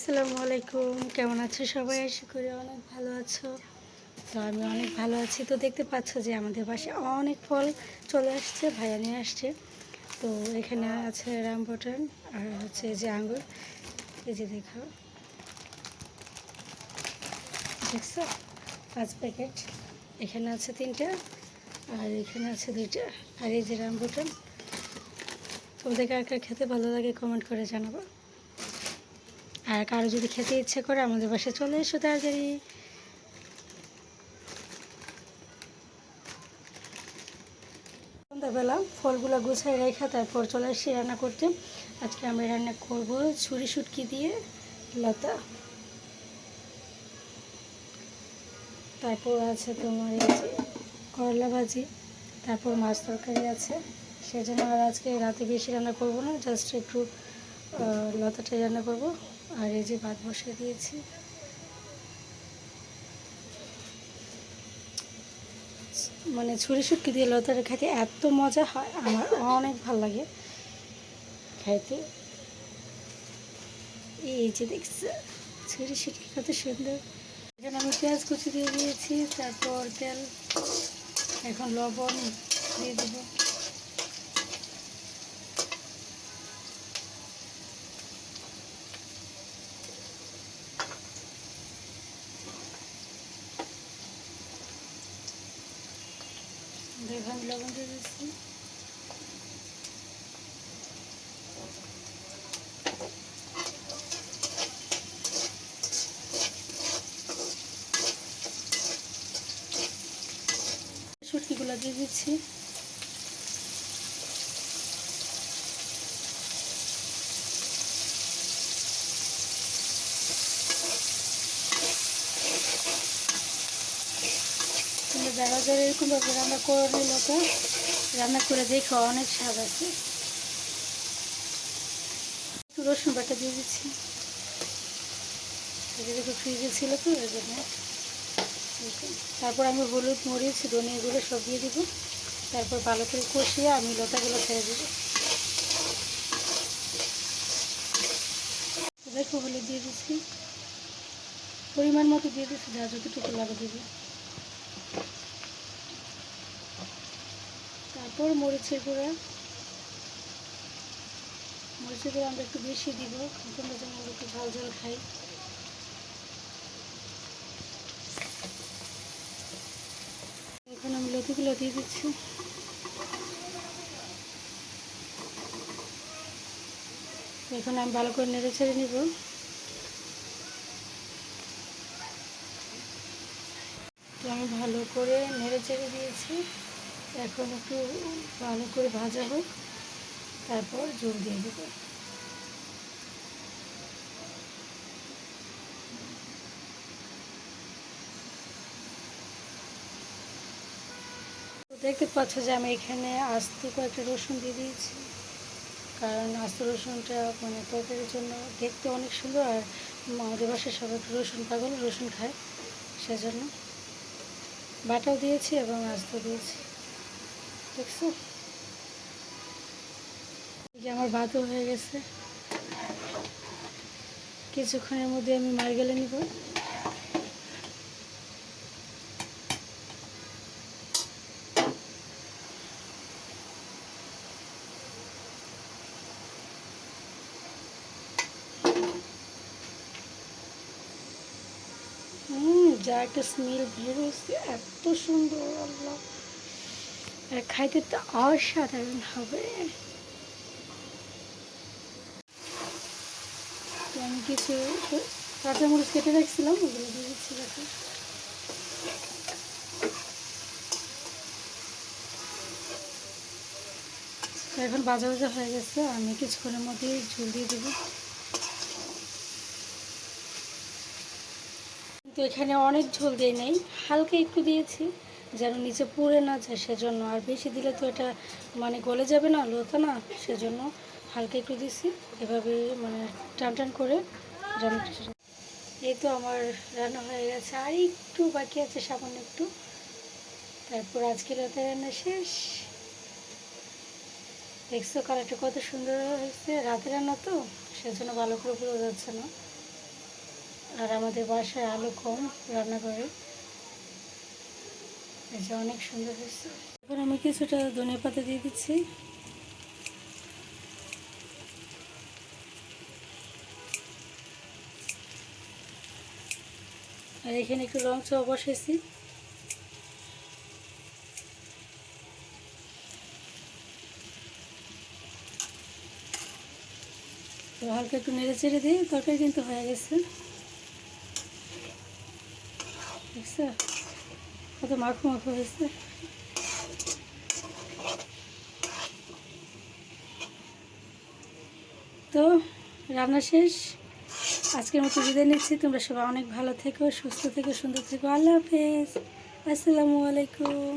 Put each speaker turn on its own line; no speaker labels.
আসসালামু আলাইকুম। কেমন আছো সবাই? আশা করি অনেক ভালো আছো। তো আমি অনেক ভালো আছি। তো দেখতে পাচ্ছ যে আমাদের বাসায় অনেক ফল চলে আসছে, ভাইয়া নিয়ে আসছে। তো এখানে আছে রামবটন আর হচ্ছে যে আঙ্গুর। এই যে দেখো। দেখছ? পাঁচ প্যাকেট। এখানে আছে তিনটা আর এখানে আছে দুইটা। আর এই যে রামবটন তোমাদের কার কার খেতে ভালো লাগে কমেন্ট করে জানাব। আর কারও যদি খেতে ইচ্ছে করে আমাদের বাসায় চলে এসো তাড়াতাড়ি। সন্ধ্যাবেলা ফলগুলো গুছাই রেখে তারপর চলে এসে রান্না করতে। আজকে আমরা রান্না করব ছুরি শুটকি দিয়ে লতা। তারপর আছে তোমার করলা ভাজি, তারপর মাছ তরকারি আছে। সেজন্য আর আজকে রাতে বেশি রান্না করব না, জাস্ট একটু লতাটাই রান্না করব। আর এই যে ভাত বসিয়ে দিয়েছি। মানে ছুরি শুটকি দিয়ে লতাটা খেতে এত মজা হয়, আমার অনেক ভালো লাগে খাইতে। এই যে দেখছি, ছুরি শুটকি কত সুন্দর। এখানে আমি পেঁয়াজ কুচি দিয়ে দিয়েছি, তারপর তেল, এখন লবণ দিয়ে দেবো। দেখুন লবণ দিয়ে দিচ্ছি। শুটকিগুলো দিয়ে দিচ্ছি। যারা এরকমভাবে রান্না করে নিল তো, রান্না করে দেখো অনেক স্বাদ আছে। একটু রসুন বাটা দিয়ে দিচ্ছি। দেখো ফ্রিজে ছিল তো ওই জন্য। তারপর আমি হলুদ, মরিচ ধনিয়াগুলো সব দিয়ে দিব। তারপর ভালো করে কষিয়ে আমি লতাগুলো ছেড়ে দেবো। দেখো হলুদ দিয়ে দিচ্ছি। পরিমাণ মতো দিয়ে দিচ্ছি, যা যতটুকু লাগে দিবি। তারপর মরিচের গুঁড়া। মরিচের গুঁড়া আমরা একটু বেশি দিব তোমরা যেন আমরা একটু ঝাল ঝাল খাই। এখন আমি লতিগুলো দিয়ে দিচ্ছি। এখন আমি ভালো করে নেড়ে ছেড়ে নিব। তো আমি ভালো করে নেড়ে চেড়ে দিয়েছি। এখন একটু ভালো করে ভাজা হোক, তারপর জল দিয়ে দেবো। দেখতে পাচ্ছ যে আমি এখানে আস্তে কয়েকটা রসুন দিয়ে দিয়েছি, কারণ আস্ত রসুনটা মানে তরকারির জন্য দেখতে অনেক সুন্দর, আর আমাদের বাসায় সবাই রসুন পাগল, রসুন খায়, সেজন্য বাটাও দিয়েছি এবং আস্ত দিয়েছি। দেখছ? আমার ভাতও হয়ে গেছে। কিছুক্ষণের মধ্যে আমি মার গেলে নিব যা একটা স্মেল বের হয়েছে, এত সুন্দর, আল্লাহ। আর খাইতে তো অসাধারণ হবে। আমি কিছু কাঁচামরিচ কেটে রাখছিলাম, ওগুলো দিয়ে দিচ্ছি দেখো। তো এখন বাজা বাজা হয়ে গেছে, আমি কিছুক্ষণের মধ্যেই ঝুল দিয়ে দেবো। কিন্তু এখানে অনেক ঝোল দিয়ে নেই, হালকা একটু দিয়েছি। যেন নিচে পুড়ে না যায়, সেজন্য। আর বেশি দিলে তো এটা মানে গলে যাবে না, লোতা না, সেজন্য হালকা একটু দিছি। এভাবে মানে টান টান করে রান্নাটা এই তো আমার রান্না হয়ে গেছে। আর একটু বাকি আছে, সামান্য একটু। তারপর আজকে রাতে রান্না শেষ। দেখছ কালারটা কত সুন্দর হয়েছে রাতে রান্না তো? সেজন্য ভালো করে বোঝা যাচ্ছে না। আর আমাদের বাসায় আলো কম রান্না করে। যে অনেক সুন্দর হয়েছে। এবার আমি কিছুটা ধনিয়া পাতা দিয়ে দিচ্ছি। আর এখানে একটু রং চাও বসেছি তো হালকা একটু নেড়ে চেড়ে দিয়ে তরকারি কিন্তু হয়ে গেছে। দেখছ? কত মাখো মাখো হয়েছে। তো, রান্না শেষ। আজকের মতো বিদায় নিচ্ছি। তোমরা সবাই অনেক ভালো থেকো, সুস্থ থেকো, সুন্দর থেকো। আল্লাহ হাফেজ। আসসালামু আলাইকুম।